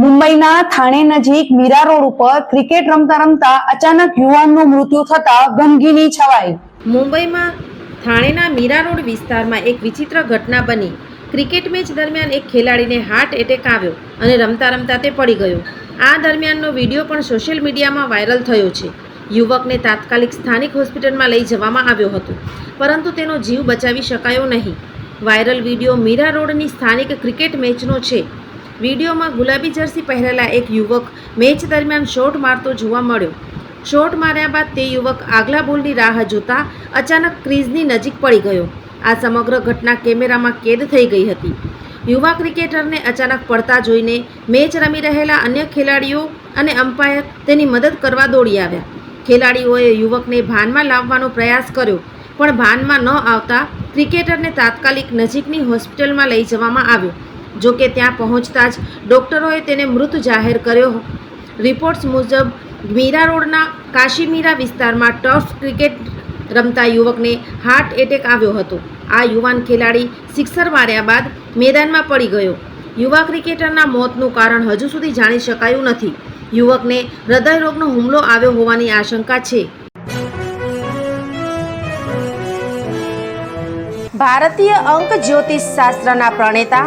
મુંબઈના થાણે નજીક મીરા રોડ ઉપર ક્રિકેટ રમતા રમતા અચાનક યુવાનનું મૃત્યુ થતા ગમગીની છવાઈ. મુંબઈમાં થાણેના મીરા રોડ વિસ્તારમાં એક વિચિત્ર ઘટના બની. ક્રિકેટ મેચ દરમિયાન એક ખેલાડીને હાર્ટ એટેક આવ્યો અને રમતા રમતા તે પડી ગયો. આ દરમિયાનનો વીડિયો પણ સોશિયલ મીડિયામાં વાયરલ થયો છે. યુવકને તાત્કાલિક સ્થાનિક હોસ્પિટલમાં લઈ જવામાં આવ્યો હતો, પરંતુ તેનો જીવ બચાવી શકાયો નહીં. વાયરલ વીડિયો મીરા રોડની સ્થાનિક ક્રિકેટ મેચનો છે. વિડીયોમાં ગુલાબી જર્સી પહેરેલા એક યુવક મેચ દરમિયાન શોટ મારતો જોવા મળ્યો. શોટ માર્યા બાદ તે યુવક આગલા બોલની રાહ જોતા અચાનક ક્રીઝની નજીક પડી ગયો. આ સમગ્ર ઘટના કેમેરામાં કેદ થઈ ગઈ હતી. યુવા ક્રિકેટરને અચાનક પડતા જોઈને મેચ રમી રહેલા અન્ય ખેલાડીઓ અને અમ્પાયર તેની મદદ કરવા દોડી આવ્યા. ખેલાડીઓએ યુવકને ભાનમાં લાવવાનો પ્રયાસ કર્યો, પણ ભાનમાં ન આવતા ક્રિકેટરને તાત્કાલિક નજીકની હોસ્પિટલમાં લઈ જવામાં આવ્યો. જો કે ત્યાં પહોંચતા જ ડોક્ટરોએ તેને મૃત જાહેર કર્યો. રિપોર્ટ્સ મુજબ, મીરા રોડના કાશીમીરા વિસ્તારમાં ટફ ક્રિકેટ રમતા યુવકને હાર્ટ એટેક આવ્યો હતો. આ યુવાન ખેલાડી સિક્સર માર્યા બાદ મેદાનમાં પડી ગયો. યુવા ક્રિકેટરના મોતનું કારણ હજુ સુધી જાણી શકાયું નથી. યુવકને હૃદયરોગનો હુમલો આવ્યો હોવાની આશંકા છે. ભારતીય અંક જ્યોતિષ શાસ્ત્રના પ્રણેતા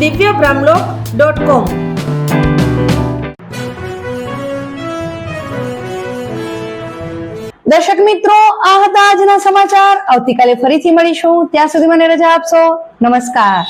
Divya Brahmalok dot કોમ દર્શક મિત્રો આ હતા આજના સમાચાર આવતીકાલે ફરીથી મળીશું. ત્યાં સુધી મને રજા આપશો. નમસ્કાર.